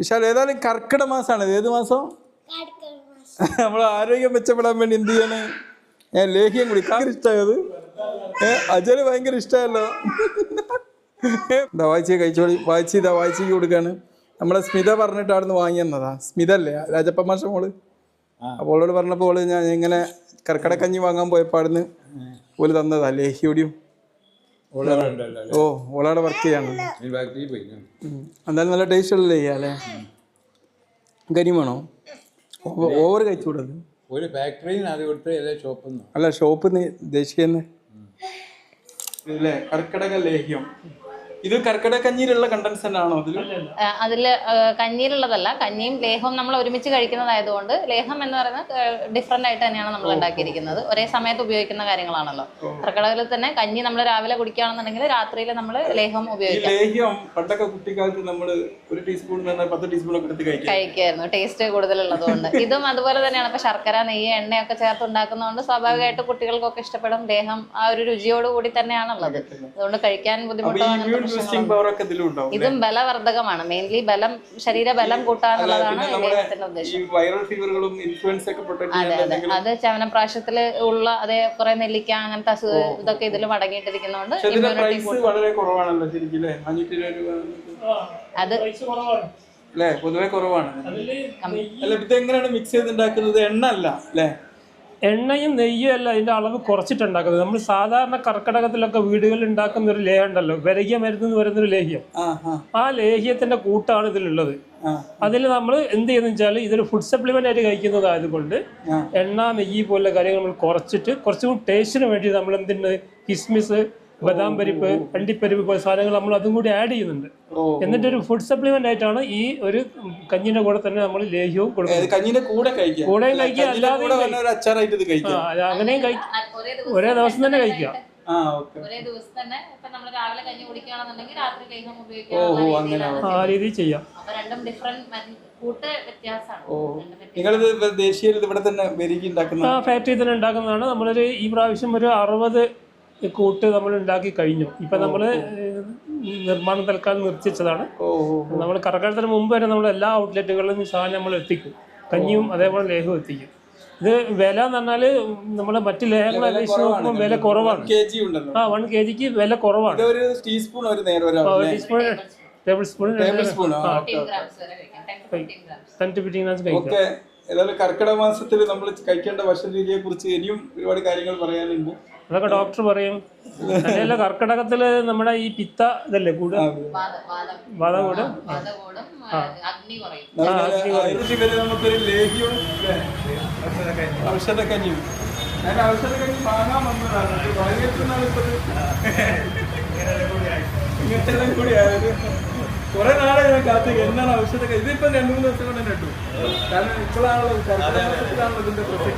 വിശാൽ ഏതായാലും കർക്കിട മാസമാണ്. ഏത് മാസം? നമ്മൾ ആരോഗ്യം മെച്ചപ്പെടാൻ വേണ്ടി എന്ത് ചെയ്യണേ? ഏ ലേഹ്യം കുടി. ഭയങ്കര ഇഷ്ടമായത് ഏ അജൽ ഭയങ്കര ഇഷ്ടമല്ലോ ഇതാ വായിച്ച് കഴിച്ചോളി. വായിച്ച് ഇതാ വായിച്ചേക്ക് കൊടുക്കാണ്. നമ്മളെ സ്മിത പറഞ്ഞിട്ട് അവിടെ വാങ്ങി തന്നതാ. സ്മിത അല്ലേ രാജപ്പ മാഷ മോൾ അപ്പോൾ ഓളോട് പറഞ്ഞപ്പോൾ ഞാൻ ഇങ്ങനെ കർക്കിടക്കഞ്ഞി വാങ്ങാൻ പോയപ്പോൾ അവിടുന്ന് ഓൽ തന്നതാ ലേഹ്യോടിയും ഓ ഓളാടെ വർക്ക് ചെയ്യാണ്. എന്തായാലും നല്ല ടേസ്റ്റ് ഉള്ള ചെയ്യാല്ലേ വേണോ? ഓവർ കഴിച്ചുകൂടത് ഒരു ഫാക്ടറിയിൽ അത് കൊടുത്ത് ഷോപ്പിൽ നിന്ന് അല്ല ഷോപ്പ് ഉദ്ദേശിക്കുന്നത് ഇല്ലേ കർക്കിടക ലേഹ്യം. ഇത് കർക്കിടക കഞ്ഞിയിലുള്ള കണ്ടൻസ് ആണോ അതിൽ അതിൽ അതിൽ കഞ്ഞിയിലുള്ളതല്ല. കഞ്ഞിയും ലേഹവും നമ്മൾ ഒരുമിച്ച് കഴിക്കുന്നതായതുകൊണ്ട് ലേഹം എന്ന് പറയുന്നത് ഡിഫറെന്റ് ആയിട്ട് തന്നെയാണ് നമ്മൾ ഉണ്ടാക്കിയിരിക്കുന്നത്. ഒരേ സമയത്ത് ഉപയോഗിക്കുന്ന കാര്യങ്ങളാണല്ലോ. കർക്കിടകത്തിൽ തന്നെ കഞ്ഞി നമ്മൾ രാവിലെ കുടിക്കുകയാണെന്നുണ്ടെങ്കിൽ രാത്രിയിൽ നമ്മൾ ലേഹം ഉപയോഗിക്കും. ലേഹ്യം പണ്ടൊക്കെ കുട്ടിക്കാലത്ത് നമ്മൾ ഒരു ടീസ്പൂൺ പത്ത് ടീസ്പൂൺ ഒക്കെ എടുത്ത് കഴിക്കാം. കഴിക്കായിരുന്നു ടേസ്റ്റ് കൂടുതലുള്ളതുകൊണ്ട്. ഇതും അതുപോലെ തന്നെയാണ്. ഇപ്പൊ ശർക്കര നെയ്യ് എണ്ണയൊക്കെ ചേർത്ത് ഉണ്ടാക്കുന്നതുകൊണ്ട് സ്വാഭാവികമായിട്ട് കുട്ടികൾക്കൊക്കെ ഇഷ്ടപ്പെടും ലേഹം. ആ ഒരു രുചിയോടുകൂടി തന്നെയാണുള്ളത്. അതുകൊണ്ട് കഴിക്കാൻ ബുദ്ധിമുട്ടാണ് ബുദ്ധിമുട്ടോ അങ്ങനത്തെ ഉണ്ടാവും ഇതും ബലവർദ്ധകമാണ്. മെയിൻലി ബലം ശരീര ബലം കൂട്ടാന്നുള്ളതാണ് ഉദ്ദേശം. ഈ വൈറൽ ഫീവറുകളും ഇൻഫ്ലുവൻസ് ഒക്കെ അതെ അതെ. അത് ചവനപ്രാശത്തിൽ ഉള്ള അതേ കുറെ നെല്ലിക്ക അങ്ങനത്തെ അസുഖ ഇതൊക്കെ ഇതിൽ അടങ്ങിയിട്ടിരിക്കുന്നതുകൊണ്ട് പ്രൈസ് വളരെ കുറവാണല്ലോ ശരിക്കും അത് അല്ലേ? പൊതുവെ കുറവാണ്. അല്ല ഇത് എങ്ങനെയാണ് മിക്സ് ചെയ്തുണ്ടാക്കുന്നത്? എണ്ണ അല്ല അല്ലേ? എണ്ണയും നെയ്യും അല്ല അതിന്റെ അളവ് കുറച്ചിട്ടുണ്ടാക്കുന്നത്. നമ്മൾ സാധാരണ കർക്കിടകത്തിലൊക്കെ വീടുകളിൽ ഉണ്ടാക്കുന്ന ഒരു ലേഹ ഉണ്ടല്ലോ. വിരകിയ മരുന്ന് എന്ന് പറയുന്ന ഒരു ലേഹ്യം. ആ ലേഹ്യത്തിന്റെ കൂട്ടാണ് ഇതിലുള്ളത്. അതിൽ നമ്മൾ എന്ത് ചെയ്യുന്ന വെച്ചാൽ ഇതൊരു ഫുഡ് സപ്ലിമെന്റ് ആയിട്ട് കഴിക്കുന്നതായതുകൊണ്ട്. എണ്ണ നെയ്യ് പോലുള്ള കാര്യങ്ങൾ നമ്മൾ കുറച്ചിട്ട് കുറച്ചുകൂടി ടേസ്റ്റിന് വേണ്ടി നമ്മൾ എന്തുണ്ട് കിസ്മിസ് ബദാം പരിപ്പ് അണ്ടിപ്പരിപ്പ് പോലെ സാധനങ്ങൾ നമ്മൾ അതും കൂടി ആഡ് ചെയ്യുന്നുണ്ട്. എന്നിട്ട് ഒരു ഫുഡ് സപ്ലിമെന്റ് ആയിട്ടാണ് ഈ ഒരു കഞ്ഞിന്റെ കൂടെ തന്നെ നമ്മൾ ലേഹ്യവും കൊടുക്കുന്നത്. ഇത് കഞ്ഞിന്റെ കൂടെ കഴിക്കാം കൂടെയും അല്ല, കഴിക്കാം, കഞ്ഞിന്റെ അല്ലാതെയും കൂടെ വന്ന ഒരു അച്ചാറായിട്ട് ഇത് കഴിക്കാം അത് അങ്ങനെയും ഒരേ ദിവസം തന്നെ കഴിക്കാം ആ ഓക്കെ. ഒരേ ദിവസം തന്നെ ഇപ്പൊ നമ്മൾ രാവിലെ കഞ്ഞി കുടിക്കുകയാണെന്നുണ്ടെങ്കിൽ രാത്രി ലേഹം ഉപയോഗിക്കാം അങ്ങനെ ആ രീതിയിൽ ചെയ്യാം. അപ്പൊ രണ്ടും ഡിഫറെന്റ് കൂട്ട് വ്യത്യാസമാണ്. നിങ്ങളിത് ദേശീയ ഇവിടെ തന്നെ ഉണ്ടാക്കുന്ന ആ ഫാക്ടറി തന്നെ ഉണ്ടാക്കുന്നതാണ്. നമ്മളൊരു ഈ പ്രാവശ്യം ഒരു അറുപത് കൂട്ട് നമ്മൾ ഉണ്ടാക്കി കഴിഞ്ഞു. ഇപ്പൊ നമ്മൾ നിർമ്മാണം തൽക്കാലം നിർത്തിച്ചതാണ് നമ്മൾ കറക്കാലത്തിന് മുമ്പ് വരെ നമ്മൾ എല്ലാ ഔട്ട്ലെറ്റുകളിലും സാധനം നമ്മൾ എത്തിക്കും. കഞ്ഞിയും അതേപോലെ ലേഹവും എത്തിക്കും. ഇത് വില എന്ന് പറഞ്ഞാൽ നമ്മൾ മറ്റ് ലേഹങ്ങളെ അപേക്ഷിച്ച് നോക്കുമ്പോൾ വില കുറവാണ്. ആ വൺ കെ ജിക്ക് വില കുറവാണ്. ഒരു teaspoon tablespoon tablespoon ten to fifteen grams കഴിക്കാം. ഏതായാലും കർക്കിടക മാസത്തിൽ നമ്മൾ കഴിക്കേണ്ട ഭക്ഷണ രീതിയെ കുറിച്ച് ഇനിയും ഒരുപാട് കാര്യങ്ങൾ പറയാനുണ്ട്. അതൊക്കെ ഡോക്ടർ പറയും. അതല്ല കർക്കിടകത്തിൽ നമ്മുടെ ഈ പിത്ത ഇതല്ലേ കൂട്? വാദം കൂട് നമുക്കൊരു ലേഹ്യവും ഔഷധക്കഞ്ഞിയും. ഞാൻ ഔഷധക്കഞ്ഞി വാങ്ങാൻ വന്നതാണ്. ഇങ്ങനത്തെ കൂടി ആയത്. കുറെ നാളെ ഞാൻ കാത്തേക്ക് എന്നാണ് ഔഷധ ഇതിപ്പോ രണ്ടു മൂന്ന് ദിവസം കൊണ്ട് തന്നെ ഇട്ടു. കാരണം ഇപ്പോഴാണല്ലോ ഇതിന്റെ പ്രസക്തി